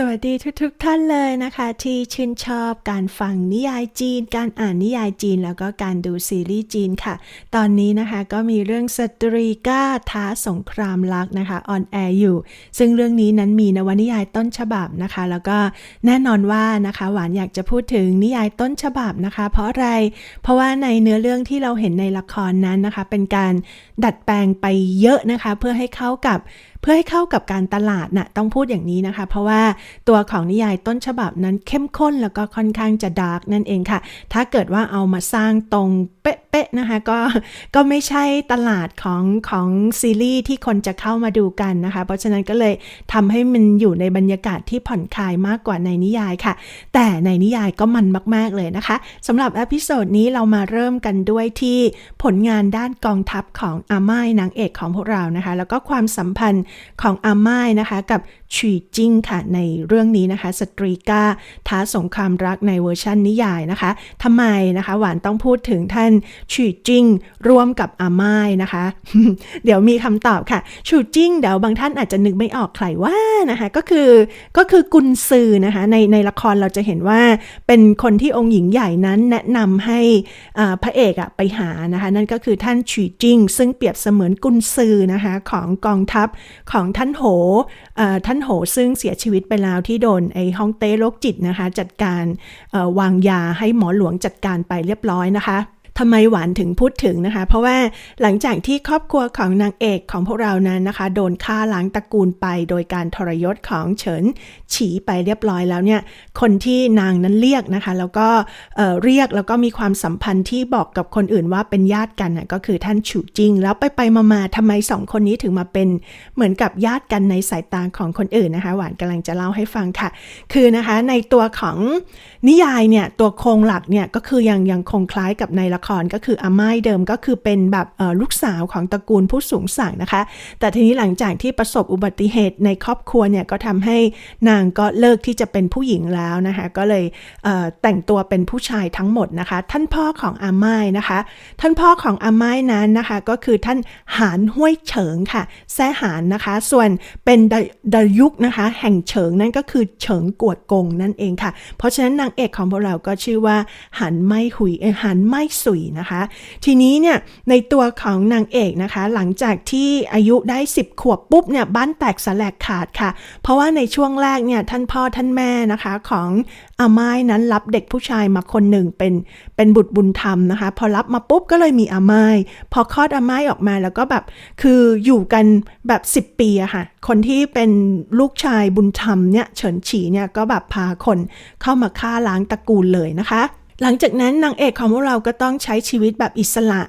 สวัสดีทุกๆทท่านเลยนะคะ ที่ชื่นชอบการฟังนิยายจีน การอ่านนิยายจีน แล้วก็การดูซีรีส์จีนค่ะ ตอนนี้นะคะก็มีเรื่องสตรีก้าท้าสงครามรักนะคะออนแอร์อยู่ ซึ่งเรื่องนี้นั้นมีนวนิยายต้นฉบับนะคะ แล้วก็แน่นอนว่านะคะ หวานอยากจะพูดถึงนิยายต้นฉบับนะคะ เพราะอะไรเพราะว่าในเนื้อเรื่องที่เราเห็นในละครนั้นนะคะ เป็นการดัดแปลงไปเยอะนะคะ เพื่อให้เข้ากับเพื่อให้เข้ากับการตลาดนะ่ะต้องพูดอย่างนี้นะคะ เพราะว่าตัวของนิยายต้นฉบับนั้นเข้มข้นแล้วก็ค่อนข้างจะดาร์กนั่นเองค่ะ ถ้าเกิดว่าเอามาสร้างตรงเป๊ะ ๆนะคะก็ก็ไม่ใช่ตลาดของของซีรีส์ที่คนจะเข้ามาดูกันนะคะ เพราะฉะนั้นก็เลยทำให้มันอยู่ในบรรยากาศที่ผ่อนคลายมากกว่าในนิยายค่ะ แต่ในนิยายก็มันมาก ๆ เลยนะคะสำหรับอพิโซดนี้เรามาเริ่มกันด้วยที่ผลงานด้านกองทัพของอาม่ายนางเอกของพวกเรานะคะ แล้วก็ความสัมพันธ์ของอาม่ายนะคะกับฉีจิ้งค่ะในเรื่องนี้นะคะ สตรีก้าท้าสงครามรักในเวอร์ชันนิยายนะคะทำไมนะคะ หวานต้องพูดถึงท่านฉีจิ้งร่วมกับอาม่ายนะคะ เดี๋ยวมีคำตอบค่ะฉีจิ้งเดี๋ยวบางท่านอาจจะนึกไม่ออกใครว่านะคะก็คือก็คือกุนซือนะคะในในละครเราจะเห็นว่าเป็นคนที่องค์หญิงใหญ่นั้นแนะนำให้พระเอกอะไปหานะคะนั่นก็คือท่านฉีจิ้งซึ่งเปรียบเสมือนกุนซือนะคะของกองทัพของท่านโหท่านโหซึ่งเสียชีวิตไปแล้วที่โดนไอ้ฮ่องเต้โรคจิตนะคะจัดการวางยาให้หมอหลวงจัดการไปเรียบร้อยนะคะ ทำไมหวานถึงพูดถึงนะคะ เพราะว่าหลังจากที่ครอบครัวของนางเอกของพวกเรานั้นนะคะ โดนฆ่าล้างตระกูลไปโดยการทรยศของเฉินฉีไปเรียบร้อยแล้วเนี่ย คนที่นางนั้นเรียกนะคะ แล้วก็เรียกแล้วก็มีความสัมพันธ์ที่บอกกับคนอื่นว่าเป็นญาติกันนะก็คือท่านฉูจิง แล้วไปไปมาๆทำไมสองคนนี้ถึงมาเป็นเหมือนกับญาติกันในสายตาของคนอื่นนะคะ หวานกำลังจะเล่าให้ฟังค่ะ คือนะคะในตัวของนิยายเนี่ยตัวโครงหลักเนี่ยก็คือยังยังคงคล้ายกับในละครก็คืออาม่ายเดิมก็คือเป็นแบบลูกสาวของตระกูลผู้สูงศักดิ์นะคะ แต่ทีนี้หลังจากที่ประสบอุบัติเหตุในครอบครัวเนี่ยก็ทำให้นางก็เลิกที่จะเป็นผู้หญิงแล้วนะคะ ก็เลยเแต่งตัวเป็นผู้ชายทั้งหมดนะคะ ท่านพ่อของอาม่ายนะคะ ท่านพ่อของอาม่ายนั้นนะคะก็คือท่านหานห้วยเฉิงค่ะแซ่หานนะคะ ส่วนเป็นดยุกนะคะ แห่งเฉิงนั่นก็คือเฉิงกวดกงนั่นเองค่ะ เพราะฉะนั้นนางเอกของพวกเราก็ชื่อว่าหันไม่หุยหันไม่สุยนะคะ ทีนี้เนี่ยในตัวของนางเอกนะคะ หลังจากที่อายุได้ 10 ขวบปุ๊บเนี่ยบ้านแตกสลกขาดค่ะ เพราะว่าในช่วงแรกเนี่ยท่านพ่อท่านแม่นะคะของอาไม้นั้นรับเด็กผู้ชายมาคนหนึ่งเป็นเป็นบุตรบุญธรรมนะคะ พอรับมาปุ๊บก็เลยมีอาไม้พอคลอดอาไม้ออกมาแล้วก็แบบคืออยู่กันแบบ 10 ปีอะค่ะ คนที่เป็นลูกชายบุญธรรมเนี่ยเฉินฉีเนี่ยก็แบบพาคนเข้ามาฆ่าล้างตระกูลเลยนะคะ หลังจากนั้นนางเอกของพวกเราก็ต้องใช้ชีวิตแบบอิสระ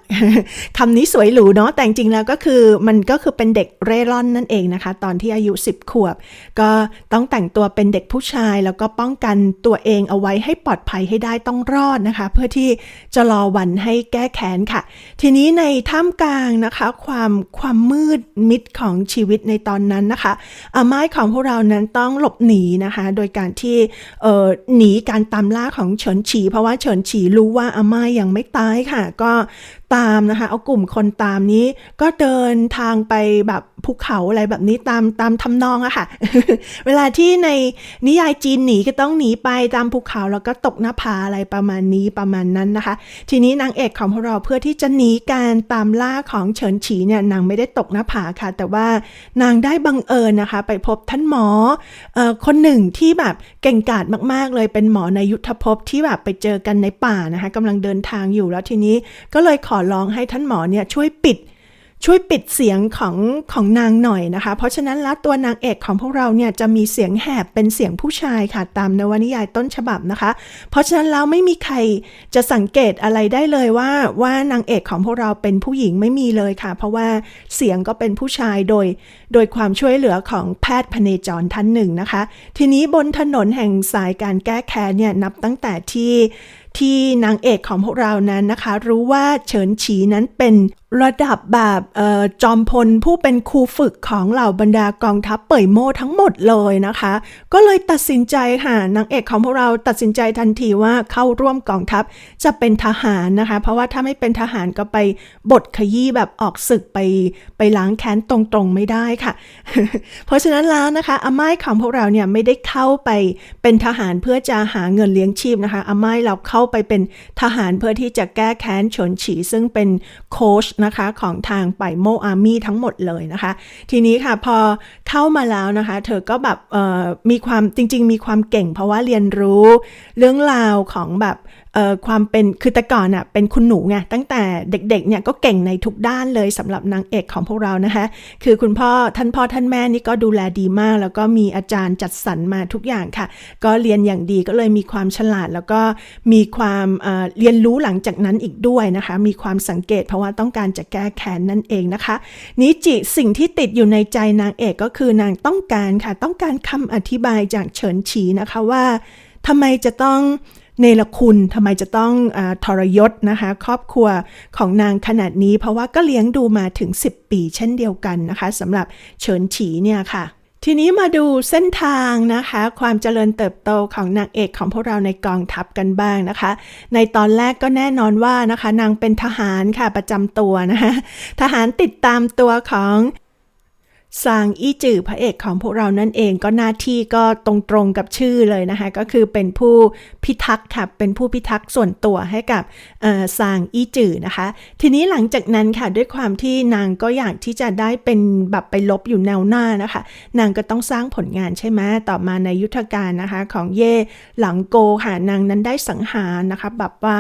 คำนี้สวยหรูเนาะแต่จริงแล้วก็คือมันก็คือเป็นเด็กเร่ร่อนนั่นเองนะคะ ตอนที่อายุ 10 ขวบ ก็ต้องแต่งตัวเป็นเด็กผู้ชาย แล้วก็ป้องกันตัวเองเอาไว้ให้ปลอดภัยให้ได้ต้องรอดนะคะ เพื่อที่จะรอวันให้แก้แค้นค่ะ ทีนี้ในท่ามกลางนะคะความความมืดมิดของชีวิตในตอนนั้นนะคะอาไม้ของพวกเรานั้นต้องหลบหนีนะคะ โดยการที่หนีการตามล่าของเฉินฉีเพราะว่าเฉินฉีรู้ว่าอาม่ายังไม่ตายค่ะ ก็ตามนะคะ เอากลุ่มคนตามนี้ ก็เดินทางไปแบบภูเขาอะไรแบบนี้ตามตามทำนองอะค่ะ เวลาที่ในนิยายจีนหนีก็ต้องหนีไปตามภูเขาแล้วก็ตกหน้าผาอะไรประมาณนี้ประมาณนั้นนะคะ ทีนี้นางเอกของพวกเราเพื่อที่จะหนีการตามล่าของเฉินฉีเนี่ยนางไม่ได้ตกหน้าผาค่ะ แต่ว่านางได้บังเอิญนะคะ ไปพบท่านหมอออคนหนึ่งที่แบบเก่งกาจมาก ๆ เลยเป็นหมอในยุทธภพที่แบบไปเจอกันในป่านะคะกำลังเดินทางอยู่แล้วทีนี้ก็เลยขออร้องให้ท่านหมอเนี่ยช่วยปิดช่วยปิดเสียงของของนางหน่อยนะคะ เพราะฉะนั้นแล้วตัวนางเอกของพวกเราเนี่ยจะมีเสียงแหบเป็นเสียงผู้ชายค่ะตามนวนิยายต้นฉบับนะคะ เพราะฉะนั้นแล้วไม่มีใครจะสังเกตอะไรได้เลยว่าว่านางเอกของพวกเราเป็นผู้หญิงไม่มีเลยค่ะ เพราะว่าเสียงก็เป็นผู้ชายโดย โดยความช่วยเหลือของแพทย์พเนจรท่านหนึ่งนะคะ ทีนี้บนถนนแห่งสายการแก้แค้นเนี่ยนับตั้งแต่ที่ ที่นางเอกของพวกเรานั้นนะคะ รู้ว่าเฉินฉีนั้นเป็นระดับแบบออจอมพลผู้เป็นครูฝึกของเหล่าบรรดากองทัพเป่ยโม่ทั้งหมดเลยนะคะ ก็เลยตัดสินใจค่ะนางเอกของพวกเราตัดสินใจทันทีว่าเข้าร่วมกองทัพจะเป็นทหารนะคะ เพราะว่าถ้าไม่เป็นทหารก็ไปบทขยี้แบบออกศึกไปไปล้างแค้นตรงๆไม่ได้ค่ะ เพราะฉะนั้นแล้วนะคะอาม่ายของพวกเราเนี่ยไม่ได้เข้าไปเป็นทหารเพื่อจะหาเงินเลี้ยงชีพนะคะอาม่ายเราเข้าไปเป็นทหารเพื่อที่จะแก้แค้นเฉินฉีซึ่งเป็นโค้ชนะคะของทางไปโมอาร์มี่ทั้งหมดเลยนะคะ ทีนี้ค่ะพอเข้ามาแล้วนะคะ เธอก็แบบมีความจริง ๆ มีความเก่งเพราะว่าเรียนรู้เรื่องราวของแบบ ความเป็นคือแต่ก่อนอะเป็นคุณหนูไงตั้งแต่เด็กๆเนี่ยก็เก่งในทุกด้านเลยสำหรับนางเอกของพวกเรานะคะ คือคุณพ่อท่านพ่อท่านแม่นี่ก็ดูแลดีมาก แล้วก็มีอาจารย์จัดสรรมาทุกอย่างค่ะ ก็เรียนอย่างดีก็เลยมีความฉลาด แล้วก็มีความเเรียนรู้หลังจากนั้นอีกด้วยนะคะ มีความสังเกตเพราะว่าต้องการจะแก้แค้นนั่นเองนะคะนิจิสิ่งที่ติดอยู่ในใจนางเอกก็คือนางต้องการค่ะ ต้องการคำอธิบายจากเฉินฉีนะคะว่าทำไมจะต้อง เนรคุณทำไมจะต้องอทรยศนะคะ ครอบครัวของนางขนาดนี้ เพราะว่าก็เลี้ยงดูมาถึง 10 ปีเช่นเดียวกันนะคะสำหรับเฉินฉีเนี่ยค่ะทีนี้มาดูเส้นทางนะคะ ความเจริญเติบโตของนางเอกของพวกเราในกองทัพกันบ้างนะคะ ในตอนแรกก็แน่นอนว่านะคะ นางเป็นทหารค่ะประจำตัวนะคะทหารติดตามตัวของ ซางอี้จือพระเอกของพวกเรานั่นเองก็หน้าที่ก็ตรงๆกับชื่อเลยนะคะก็คือเป็นผู้พิทักษ์ค่ะเป็นผู้พิทักษ์ส่วนตัวให้กับเอ่อซางอี้จือนะคะ ทีนี้หลังจากนั้นค่ะด้วยความที่นางก็อยากที่จะได้เป็นแบบไปลบอยู่แนวหน้านะคะ นางก็ต้องสร้างผลงานใช่ไหมต่อมาในยุทธการนะคะของเย่หลังโกค่ะนางนั้นได้สังหารนะคะแบบว่า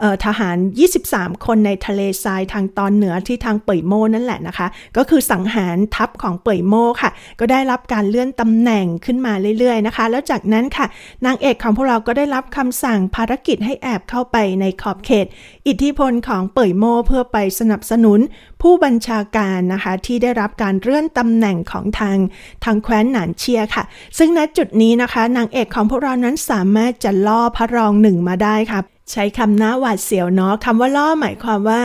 เอ่อทหาร 23 คนในทะเลทรายทางตอนเหนือที่ทางเป่ยโมนั่นแหละนะคะ ก็คือสังหารทัพของเป่ยโม่ค่ะ ก็ได้รับการเลื่อนตำแหน่งขึ้นมาเรื่อยๆนะคะ แล้วจากนั้นค่ะ นางเอกของพวกเราก็ได้รับคำสั่งภารกิจให้แอบเข้าไปในขอบเขต อิทธิพลของเป่ยโม่เพื่อไปสนับสนุนผู้บัญชาการนะคะ ที่ได้รับการเลื่อนตำแหน่งของทางทางแคว้นหนานเชียค่ะ ซึ่งณจุดนี้นะคะ นางเอกของพวกเรานั้นสามารถจะล่อพระรองหนึ่งมาได้ค่ะ ใช้คำหน้าหวาดเสียวเนาะคำว่าล่อหมายความว่า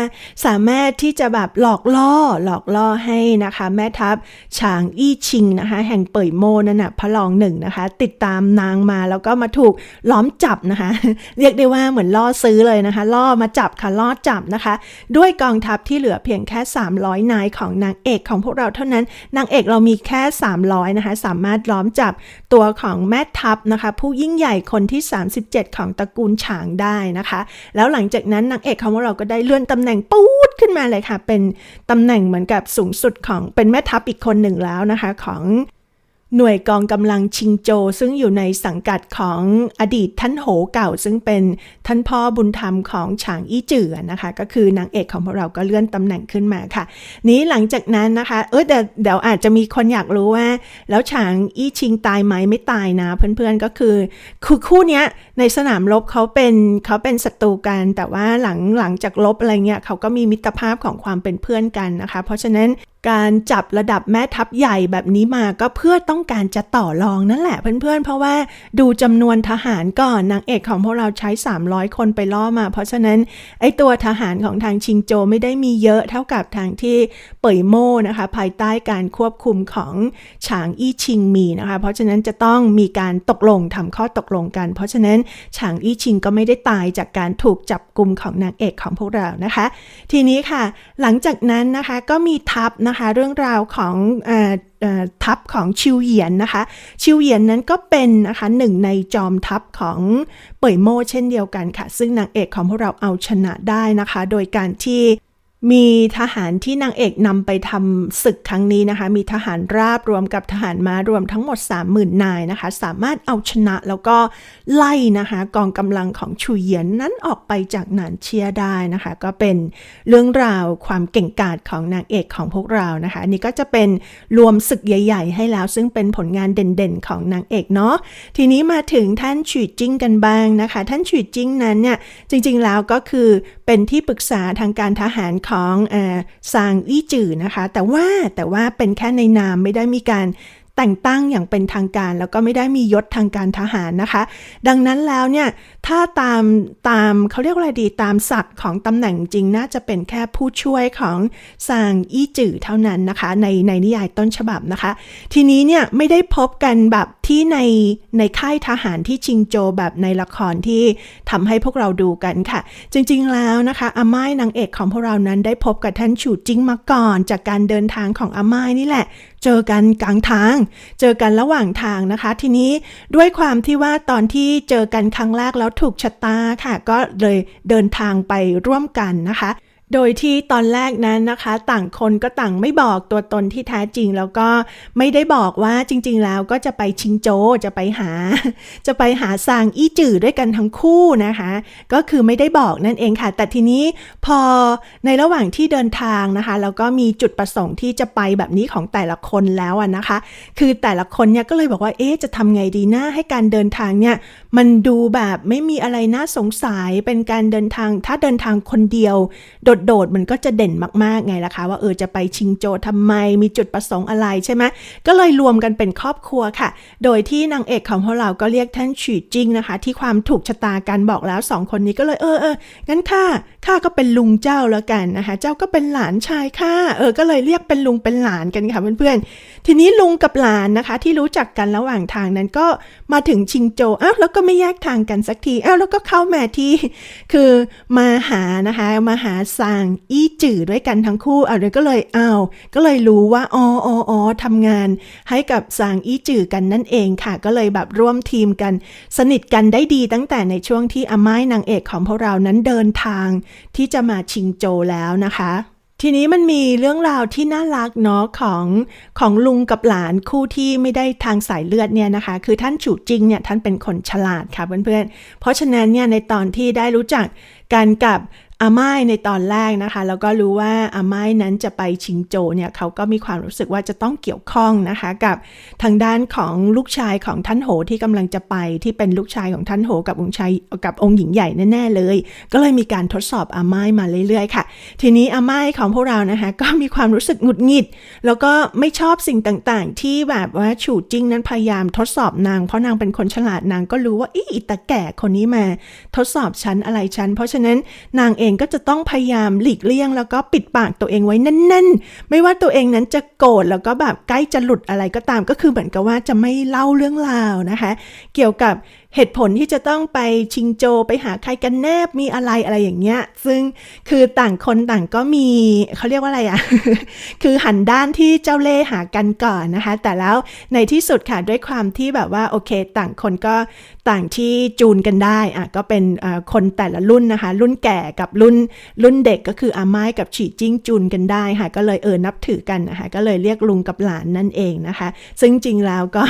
สามารถที่จะแบบหลอกล่อหลอกล่อให้นะคะ แม่ทัพฉางอี้ชิงนะคะ แห่งเป่ยโมนั่นนะพระรองหนึ่งนะคะ ติดตามนางมาแล้วก็มาถูกล้อมจับนะคะ เรียกได้ว่าเหมือนล่อซื้อเลยนะคะ ล่อมาจับค่ะล่อจับนะคะ ด้วยกองทัพที่เหลือเพียงแค่ 300 นายของนางเอกของพวกเราเท่านั้นนางเอกเรามีแค่ 300นะคะสามารถล้อมจับตัวของแม่ทัพนะคะ ผู้ยิ่งใหญ่คนที่ 37 ของตระกูลฉางได้นะคะ แล้วหลังจากนั้นนางเอกของพวกเราก็ได้เลื่อนตำแหน่งปูดขึ้นมาเลยค่ะ เป็นตำแหน่งเหมือนกับสูงสุดของเป็นแม่ทัพอีกคนหนึ่งแล้วนะคะ ของ หน่วยกองกำลังชิงโจซึ่งอยู่ในสังกัดของอดีตท่านโหเก่า ซึ่งเป็นท่านพ่อบุญธรรมของฉางอี้จือนะคะ ก็คือนางเอกของพวกเราก็เลื่อนตำแหน่งขึ้นมาค่ะ นี้หลังจากนั้นนะคะ เออเดี๋ยวเดี๋ยวอาจจะมีคนอยากรู้ว่า แล้วฉางอี้ชิงตายไหมไม่ตายนะ เพื่อนๆก็คือ คือคู่เนี้ยในสนามรบเขาเป็นเขาเป็นศัตรูกัน แต่ว่าหลังหลังจากรบอะไรเงี้ยเขาก็มีมิตรภาพของความเป็นเพื่อนกันนะคะ เพราะฉะนั้น การจับระดับแม่ทัพใหญ่แบบนี้มาก็เพื่อต้องการจะต่อรองนั่นแหละเพื่อนๆ เพราะว่าดูจำนวนทหารก่อนนางเอกของพวกเราใช้ 300 คนไปล่อมา เพราะฉะนั้นไอตัวทหารของทางชิงโจไม่ได้มีเยอะเท่ากับทางที่เป่ยโม่นะคะ ภายใต้การควบคุมของฉางอี้ชิงมีนะคะ เพราะฉะนั้นจะต้องมีการตกลงทำข้อตกลงกัน เพราะฉะนั้นฉางอี้ชิงก็ไม่ได้ตายจากการถูกจับกลุ่มของนางเอกของพวกเรานะคะ ทีนี้ค่ะ หลังจากนั้นนะคะก็มีทัพนะคะเรื่องราวของออทัพของชิวเหยียนนะคะ ชิวเหยียนนั้นก็เป็นนะคะหนึ่งในจอมทัพของเป่ยโม่เช่นเดียวกันค่ะ ซึ่งนางเอกของพวกเราเอาชนะได้นะคะ โดยการที่ มีทหารที่นางเอกนำไปทำศึกครั้งนี้นะคะ มีทหารราบรวมกับทหารม้ารวมทั้งหมด 30,000 นายนะคะ สามารถเอาชนะแล้วก็ไล่นะคะกองกำลังของชูเหยียนนั้นออกไปจากหนานเชียได้นะคะ ก็เป็นเรื่องราวความเก่งกาจของนางเอกของพวกเรานะคะ อันนี้ก็จะเป็นรวมศึกใหญ่ ๆ ให้แล้ว ซึ่งเป็นผลงานเด่นๆ ของนางเอกเนาะ ทีนี้มาถึงท่านฉีดจิ้งกันบ้างนะคะ ท่านฉีดจิ้งนั้นเนี่ยจริงๆแล้วก็คือเป็นที่ปรึกษาทางการทหารของของอซางอี้จือนะคะ แต่ว่าแต่ว่าเป็นแค่ในนามไม่ได้มีการแต่งตั้งอย่างเป็นทางการ แล้วก็ไม่ได้มียศทางการทหารนะคะ ดังนั้นแล้วเนี่ยถ้าตามตามเขาเรียกว่าอะไรดีตามศักดิ์ของตำแหน่งจริงน่าจะเป็นแค่ผู้ช่วยของซางอี้จื่อเท่านั้นนะคะ ในในนิยายต้นฉบับนะคะ ทีนี้เนี่ยไม่ได้พบกันแบบที่ในในค่ายทหารที่ชิงโจแบบในละครที่ทำให้พวกเราดูกันค่ะ จริงๆแล้วนะคะอาม่ายนางเอกของพวกเรานั้นได้พบกับท่านฉูจิ้งมาก่อน จากการเดินทางของอาม่ายนี่แหละ เจอกันกลางทาง เจอกันระหว่างทางนะคะ ทีนี้ด้วยความที่ว่าตอนที่เจอกันครั้งแรกแล้วถูกชะตาค่ะ ก็เลยเดินทางไปร่วมกันนะคะ โดยที่ตอนแรกนั้นนะคะ ต่างคนก็ต่างไม่บอกตัวตนที่แท้จริง แล้วก็ไม่ได้บอกว่าจริง ๆ แล้วก็จะไปชิงโจจะไปหา จะไปหาซางอี้จื่อด้วยกันทั้งคู่นะคะ ก็คือไม่ได้บอกนั่นเองค่ะ แต่ทีนี้พอในระหว่างที่เดินทางนะคะแล้วก็มีจุดประสงค์ที่จะไปแบบนี้ของแต่ละคนแล้วนะคะ คือแต่ละคนเนี่ยก็เลยบอกว่าเอ๊ะจะทำไงดีนะให้การเดินทางเนี่ยมันดูแบบไม่มีอะไรน่าสงสัยเป็นการเดินทางถ้าเดินทางคนเดียวโดดๆมันก็จะเด่นมากๆไงล่ะคะ ว่าเออจะไปชิงโจทำไมมีจุดประสงค์อะไรใช่ไหมก็เลยรวมกันเป็นครอบครัวค่ะ โดยที่นางเอกของพวกเราก็เรียกท่านฉีจิงนะคะ ที่ความถูกชะตากันบอกแล้วสองคนนี้ก็เลยเออเอองั้นข้าข้าก็เป็นลุงเจ้าแล้วกันนะคะ เจ้าก็เป็นหลานชายข้าเออก็เลยเรียกเป็นลุงเป็นหลานกันค่ะเพื่อนๆทีนี้ลุงกับหลานนะคะที่รู้จักกันระหว่างทางนั้นก็มาถึงชิงโจอ้าวแล้วก็ไม่แยกทางกันสักทีอ้าวแล้วก็เข้ามาที่คือมาหานะคะมาหาซางอี้จื่อด้วยกันทั้งคู่เอาเดี๋ยก็เลยเอ้าวก็เลยรู้ว่าอ๋ออ๋ออ๋อทำงานให้กับซางอี้จื่อกันนั่นเองค่ะ ก็เลยแบบร่วมทีมกัน สนิทกันได้ดีตั้งแต่ในช่วงที่อาม่ายนางเอกของพวกเรานั้นเดินทางที่จะมาชิงโจแล้วนะคะทีนี้มันมีเรื่องราวที่น่ารักเนาะของของลุงกับหลานคู่ที่ไม่ได้ทางสายเลือดเนี่ยนะคะ คือท่านฉูจริงเนี่ยท่านเป็นคนฉลาดค่ะเพื่อนๆ เพราะฉะนั้นเนี่ยในตอนที่ได้รู้จักกันกับ อาม่ายในตอนแรกนะคะ แล้วก็รู้ว่าอาม่ายนั้นจะไปชิงโจเนี่ยเขาก็มีความรู้สึกว่าจะต้องเกี่ยวข้องนะคะกับทางด้านของลูกชายของท่านโหที่กำลังจะไปที่เป็นลูกชายของท่านโหกับองค์ชายกับองค์หญิงใหญ่แน่ๆเลย ก็เลยมีการทดสอบอาม่ายมาเรื่อยๆค่ะ ทีนี้อาม่ายของพวกเรานะคะก็มีความรู้สึกหงุดหงิด แล้วก็ไม่ชอบสิ่งต่างๆ ที่แบบว่าฉูจิ้งนั้นพยายามทดสอบนาง เพราะนางเป็นคนฉลาดนางก็รู้ว่าอีอิตาแก่คนนี้มาทดสอบฉันอะไรฉันเพราะฉะนั้นนางเองก็จะต้องพยายามหลีกเลี่ยง แล้วก็ปิดปากตัวเองไว้แน่นๆ ไม่ว่าตัวเองนั้นจะโกรธแล้วก็แบบใกล้จะหลุดอะไรก็ตามก็คือเหมือนกับว่าจะไม่เล่าเรื่องราวนะคะ เกี่ยวกับเหตุผลที่จะต้องไปชิงโจไปหาใครกันแนบมีอะไรอะไรอย่างเงี้ย ซึ่งคือต่างคนต่างก็มีเขาเรียกว่าอะไรอะคือหันด้านที่เจ้าเล่ห์หากันก่อนนะคะ แต่แล้วในที่สุดค่ะด้วยความที่แบบว่าโอเค ต่างคนก็ ต่างที่จูนกันได้อะก็เป็นคนแต่ละรุ่นนะคะ รุ่นแก่กับรุ่นรุ่นเด็กก็คืออาไม้กับฉีจิ้งจูนกันได้ค่ะ ก็เลยเออนับถือกันนะคะก็เลยเรียกลุงกับหลานนั่นเองนะคะ ซึ่งจริงแล้วก็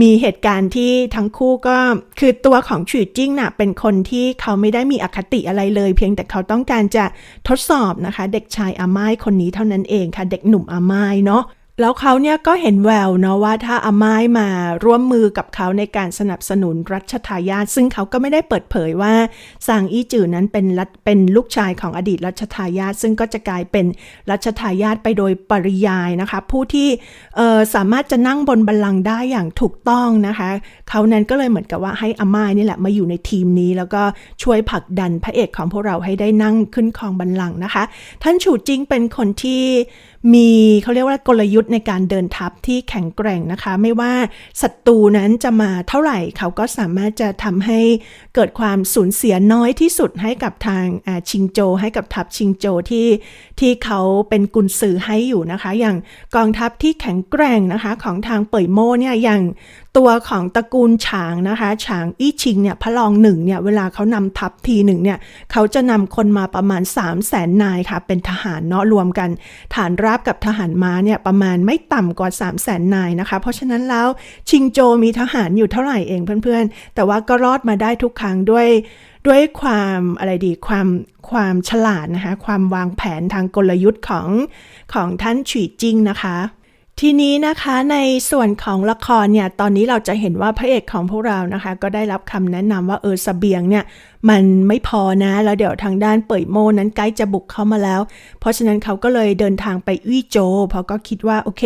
มีเหตุการณ์ที่ทั้งคู่ก็คือตัวของฉีจิ้งน่ะเป็นคนที่เขาไม่ได้มีอคติอะไรเลย เพียงแต่เขาต้องการจะทดสอบนะคะ เด็กชายอาไม้คนนี้เท่านั้นเองค่ะ เด็กหนุ่มอาไม้เนาะ แล้วเขาเนี่ยก็เห็นแววเนาะว่าถ้าอาม่ายมาร่วมมือกับเขาในการสนับสนุนรัชทายาทซึ่งเขาก็ไม่ได้เปิดเผยว่าซางอี้จือนั้นเป็นเป็นลูกชายของอดีตรัชทายาทซึ่งก็จะกลายเป็นรัชทายาทไปโดยปริยายนะคะ ผู้ที่สามารถจะนั่งบนบัลลังก์ได้อย่างถูกต้องนะคะเขานั้นก็เลยเหมือนกับว่าให้อาม่ายนี่แหละมาอยู่ในทีมนี้ แล้วก็ช่วยผลักดันพระเอกของพวกเราให้ได้นั่งขึ้นครองบัลลังก์นะคะ ท่านฉูจิงเป็นคนที่ มีเขาเรียกว่ากลยุทธ์ในการเดินทัพที่แข็งแกร่งนะคะ ไม่ว่าศัตรูนั้นจะมาเท่าไหร่เขาก็สามารถจะทำให้เกิดความสูญเสียน้อยที่สุดให้กับทางชิงโจ ให้กับทัพชิงโจที่ที่เขาเป็นกุนซือให้อยู่นะคะ อย่างกองทัพที่แข็งแกร่งนะคะของทางเป่ยโม่เนี่ยอย่าง ตัวของตระกูลฉางนะคะฉางอี้ชิงเนี่ยพระรองหนึ่งเนี่ยเวลาเขานำทัพทีหนึ่งเนี่ยเขาจะนำคนมาประมาณ 3 0 0แสนนายค่ะ เป็นทหารเนาะรวมกัน ฐานราบกับทหารม้าเนี่ยประมาณไม่ต่ำกว่า 3 0 0แสนนายนะคะ เพราะฉะนั้นแล้วชิงโจมีทหารอยู่เท่าไหร่เองเพื่อนๆ แต่ว่าก็รอดมาได้ทุกครั้งด้วยด้วยความอะไรดีความความฉลาดนะคะ ความวางแผนทางกลยุทธ์ของของท่านฉีจิงนะคะ ทีนี้นะคะในส่วนของละครเนี่ยตอนนี้เราจะเห็นว่าพระเอกของพวกเรานะคะ ก็ได้รับคำแนะนำว่าเออสเสบียงเนี่ย มันไม่พอนะ แล้วเดี๋ยวทางด้านเป่ยโมนั้นใกล้จะบุกเข้ามาแล้ว เพราะฉะนั้นเขาก็เลยเดินทางไปอี้โจ เพราะก็คิดว่าโอเค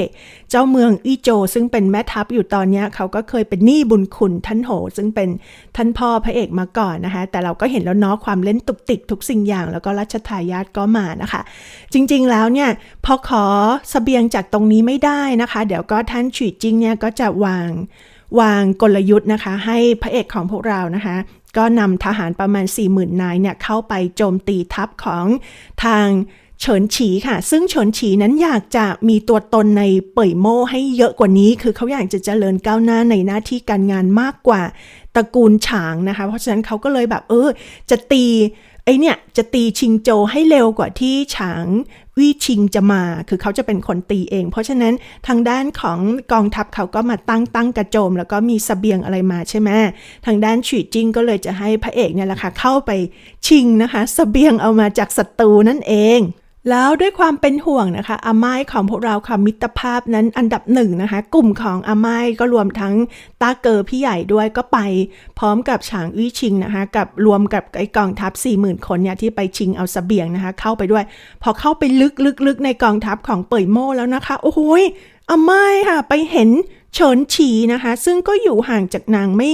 เจ้าเมืองอี้โจ ซึ่งเป็นแม่ทัพอยู่ตอนนี้เขาก็เคยเป็นหนี้บุญคุณท่านโห ซึ่งเป็นท่านพ่อพระเอกมาก่อนนะคะ แต่เราก็เห็นแล้วเนาะความเล่นตุกติกทุกสิ่งอย่าง แล้วก็รัชทายาทก็มานะคะ จริงๆแล้วเนี่ยพอขอสเสบียงจากตรงนี้ไม่ได้นะคะ เดี๋ยวก็ท่านฉุยจิงเนี่ยก็จะวางวางกลยุทธ์นะคะ ให้พระเอกของพวกเรานะคะ ก็นำทหารประมาณ 40,000 นายเนี่ยเข้าไปโจมตีทัพของทางเฉินฉีค่ะ ซึ่งเฉินฉีนั้นอยากจะมีตัวตนในเป่ยโม่ให้เยอะกว่านี้ คือเขาอยากจะเจริญก้าวหน้าในหน้าที่การงานมากกว่าตระกูลฉางนะคะ เพราะฉะนั้นเขาก็เลยแบบเออจะตีไอเนี่ยจะตีชิงโจให้เร็วกว่าที่ฉาง วี่ชิงจะมา คือเขาจะเป็นคนตีเอง เพราะฉะนั้นทางด้านของกองทัพเขาก็มาตั้งตั้งกระโจม แล้วก็มีสเสบียงอะไรมาใช่ไหมทางด้านฉีจิงก็เลยจะให้พระเอกเนี่ยแหละค่ะเข้าไปชิงนะคะสเสบียงเอามาจากศัตรูนั่นเอง แล้วด้วยความเป็นห่วงนะคะอาไม้ของพวกเราค่ะมิตรภาพนั้นอันดับหนึ่งนะคะ กลุ่มของอาไม้ก็รวมทั้งตาเกอพี่ใหญ่ด้วยก็ไปพร้อมกับฉางอี้ชิงนะคะกับรวมกับไอกองทัพ 40,000 คนเนี่ยที่ไปชิงเอาสเสบียงนะคะเข้าไปด้วย พอเข้าไปลึกลึกลึกในกองทัพของเป่ยโม่แล้วนะคะ โอ้โหยอาไม้ค่ะไปเห็นเฉินฉีนะคะ ซึ่งก็อยู่ห่างจากนางไม่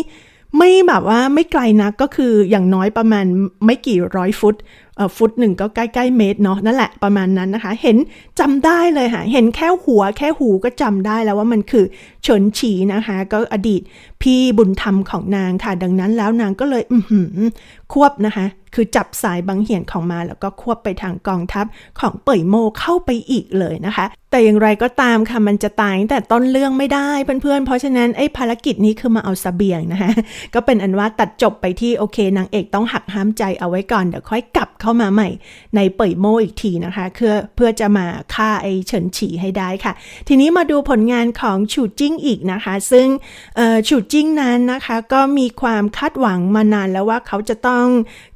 ไม่แบบว่าไม่ไกลนะก็คืออย่างน้อยประมาณไม่กี่ร้อยฟุตเอ่อฟุตหนึ่งก็ใกล้ๆเมตรเนาะนั่นแหละประมาณนั้นนะคะ เห็นจำได้เลยค่ะ เห็นแค่หัวแค่หูก็จำได้แล้วว่ามันคือเฉินฉีนะคะ ก็อดีตพี่บุญธรรมของนางค่ะ ดังนั้นแล้วนางก็เลย อือหือควบนะคะ คือจับสายบังเหียนของมาแล้วก็ควบไปทางกองทัพของเป่ยโมเข้าไปอีกเลยนะคะ แต่อย่างไรก็ตามค่ะมันจะตายแต่ต้นเรื่องไม่ได้เพื่อนๆ เพราะฉะนั้นไอ้ภารกิจนี้คือมาเอาสเสบียงนะคะก็เป็นอันว่าตัดจบไปที่โอเคนางเอกต้องหักห้ามใจเอาไว้ก่อนเดี๋ยวค่อยกลับเข้ามาใหม่ ในเป่ยโมอีกทีนะคะเพื่อเพื่อจะมาฆ่าไอ้เฉินฉีให้ได้ค่ะ ทีนี้มาดูผลงานของฉูจิ้งอีกนะคะ ซึ่งฉูจิ้งนั้นนะคะก็มีความคาดหวังมานานแล้วว่าเขาจะต้อง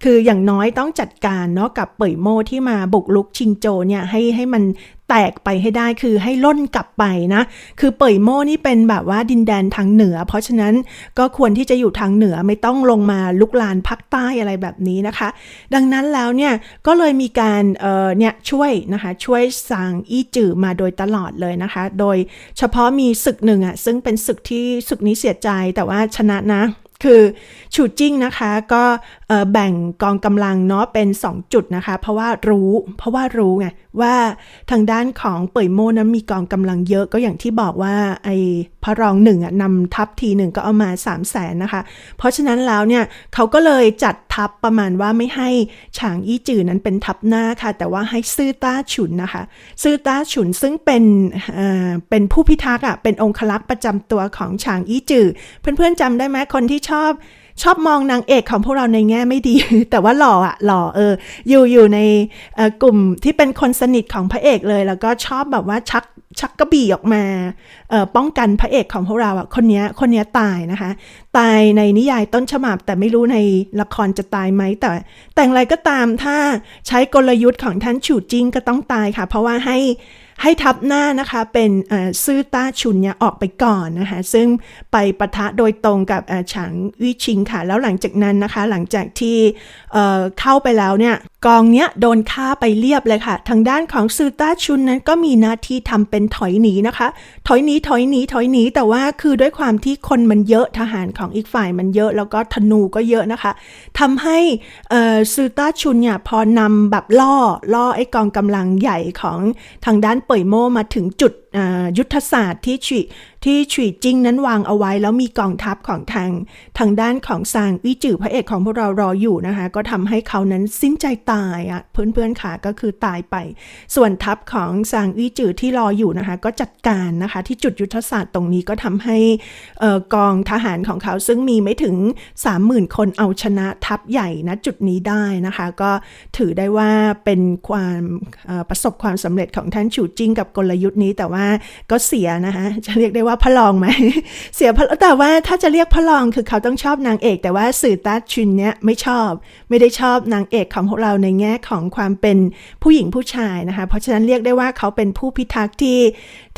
คืออย่างน้อยต้องจัดการเนาะกับเป่ยโมที่มาบุกลุกชิงโจเนี่ยให้ให้มันแตกไปให้ได้คือให้ล่นกลับไปนะ คือเป่ยโม่นี่เป็นแบบว่าดินแดนทางเหนือ เพราะฉะนั้นก็ควรที่จะอยู่ทางเหนือไม่ต้องลงมาลุกลานภาคใต้อะไรแบบนี้นะคะ ดังนั้นแล้วเนี่ยก็เลยมีการเอ่อเนี่ยช่วยนะคะช่วยสางอี้จือมาโดยตลอดเลยนะคะ โดยเฉพาะมีศึกหนึ่งอะ่ะซึ่งเป็นศึกที่ศึกนี้เสียใจแต่ว่าชนะนะคือชูจิ้งนะคะก็ แบ่งกองกำลังเนาะเป็น 2 จุดนะคะ เพราะว่ารู้ เพราะว่ารู้ไงว่าทางด้านของเป่ยโมนั้นมีกองกำลังเยอะก็อย่างที่บอกว่าไอ้พระรองหนึ่งอะนำทัพทีหนึ่งก็เอามา 3 0 0แสนนะคะ เพราะฉะนั้นแล้วเนี่ยเขาก็เลยจัดทัพประมาณว่าไม่ให้ฉางอี้จือนั้นเป็นทัพหน้าค่ะ แต่ว่าให้ซื่อต้าฉุนนะคะ ซื่อต้าฉุนซึ่งเป็นเอ่อเป็นผู้พิทักษ์อะเป็นองคลักษ์ประจำตัวของฉางอี้จือเพื่อนๆจำได้ไหมคนที่ชอบ ชอบมองนางเอกของพวกเราในแง่ไม่ดี แต่ว่าหล่ออะหล่อเออ อยู่อยู่ในกลุ่มที่เป็นคนสนิทของพระเอกเลย แล้วก็ชอบแบบว่าชักชักกระบี่ออกมาป้องกันพระเอกของพวกเราอะคนนี้คนนี้ตายนะคะ ตายในนิยายต้นฉบับ แต่ไม่รู้ในละครจะตายไหมแต่แต่งไรก็ตามถ้าใช้กลยุทธ์ของท่านฉูจิงก็ต้องตายค่ะ เพราะว่าให้ ให้ทับหน้านะคะเป็นซื่อต้าชุนเนี่ยออกไปก่อนนะคะซึ่งไปปะทะโดยตรงกับฉางวิชิงค่ะ แล้วหลังจากนั้นนะคะ หลังจากที่เข้าไปแล้วเนี่ยกองเนี้ยโดนฆ่าไปเรียบเลยค่ะ ทางด้านของซือต้าชุนนั้นก็มีหน้าที่ทำเป็นถอยหนีนะคะ ถอยหนีถอยหนีถอยหนีแต่ว่าคือด้วยความที่คนมันเยอะทหารของอีกฝ่ายมันเยอะแล้วก็ธนูก็เยอะนะคะทำให้ซือต้าชุนเนี่ยพอนำแบบล่อล่อไอ้กองกำลังใหญ่ของทางด้านเป่ยโม่มาถึงจุดยุทธศาสตร์ที่ฉีที่ฉีจิ้งนั้นวางเอาไว้ แล้วมีกองทัพของทางทางด้านของซางวิจือพระเอกของพวกเรารออยู่นะคะ ก็ทำให้เขานั้นสิ้นใจตายอะเพื่อนๆขาก็คือตายไป ส่วนทัพของซางวิจือที่รออยู่นะคะ ก็จัดการนะคะ ที่จุดยุทธศาสตร์ตรงนี้ก็ทำให้กองทหารของเขาซึ่งมีไม่ถึง 30,000 คนเอาชนะทัพใหญ่นะจุดนี้ได้นะคะ ก็ถือได้ว่าเป็นความประสบความสำเร็จของท่านฉูจิ้งกับกลยุทธ์นี้แต่ว่าก็เสียนะคะจะเรียกได้ว่าพระรองไหมเสียพระแต่ว่าถ้าจะเรียกพระรองคือเขาต้องชอบนางเอก แต่ว่าสื่อตัดชุนเนี้ยไม่ชอบ ไม่ได้ชอบนางเอกของพวกเราในแง่ของความเป็นผู้หญิงผู้ชายนะคะ เพราะฉะนั้นเรียกได้ว่าเขาเป็นผู้พิทักษ์ที่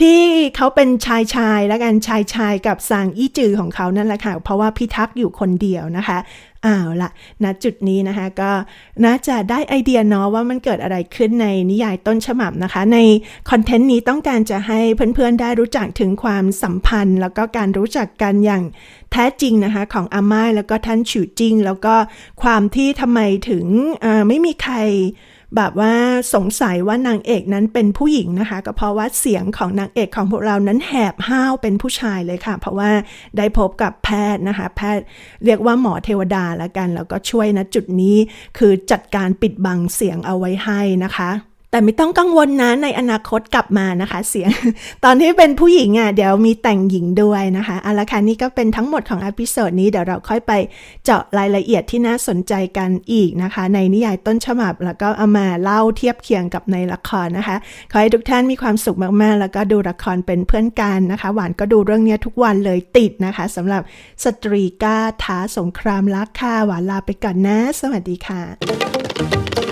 ที่เขาเป็นชายชายและกันชายชายกับสางอี้จือของเขานั่นแหละค่ะเพราะว่าพิทักษ์อยู่คนเดียวนะคะ อ้าวละณจุดนี้นะคะก็น่าจะได้ไอเดียเนาะว่ามันเกิดอะไรขึ้นในนิยายต้นฉบับนะคะ ในคอนเทนต์นี้ต้องการจะให้เพื่อนๆได้รู้จักถึงความสัมพันธ์ แล้วก็การรู้จักกันอย่างแท้จริงนะคะของอาม่ายแล้วก็ท่านฉิวจิง แล้วก็ความที่ทำไมถึงไม่มีใคร แบบว่าสงสัยว่านางเอกนั้นเป็นผู้หญิงนะคะ ก็เพราะว่าเสียงของนางเอกของพวกเรานั้นแหบห้าวเป็นผู้ชายเลยค่ะ เพราะว่าได้พบกับแพทย์นะคะ แพทย์เรียกว่าหมอเทวดาละกัน แล้วก็ช่วยนะจุดนี้คือจัดการปิดบังเสียงเอาไว้ให้นะคะ แต่ไม่ต้องกังวลนะในอนาคตกลับมานะคะ เสียง ตอนที่เป็นผู้หญิงอะเดี๋ยวมีแต่งหญิงด้วยนะคะเอาละค่ะนี่ก็เป็นทั้งหมดของอพิโซดนี้เดี๋ยวเราค่อยไปเจาะรายละเอียดที่น่าสนใจกันอีกนะคะ ในนิยายต้นฉบับแล้วก็เอามาเล่าเทียบเคียงกับในละครนะคะ ขอให้ทุกท่านมีความสุขมากๆ แล้วก็ดูละครเป็นเพื่อนกันนะคะ หวานก็ดูเรื่องนี้ทุกวันเลยติดนะคะสำหรับสตรีกล้าท้าสงครามรักค่ะหวานลาไปก่อนนะ สวัสดีค่ะ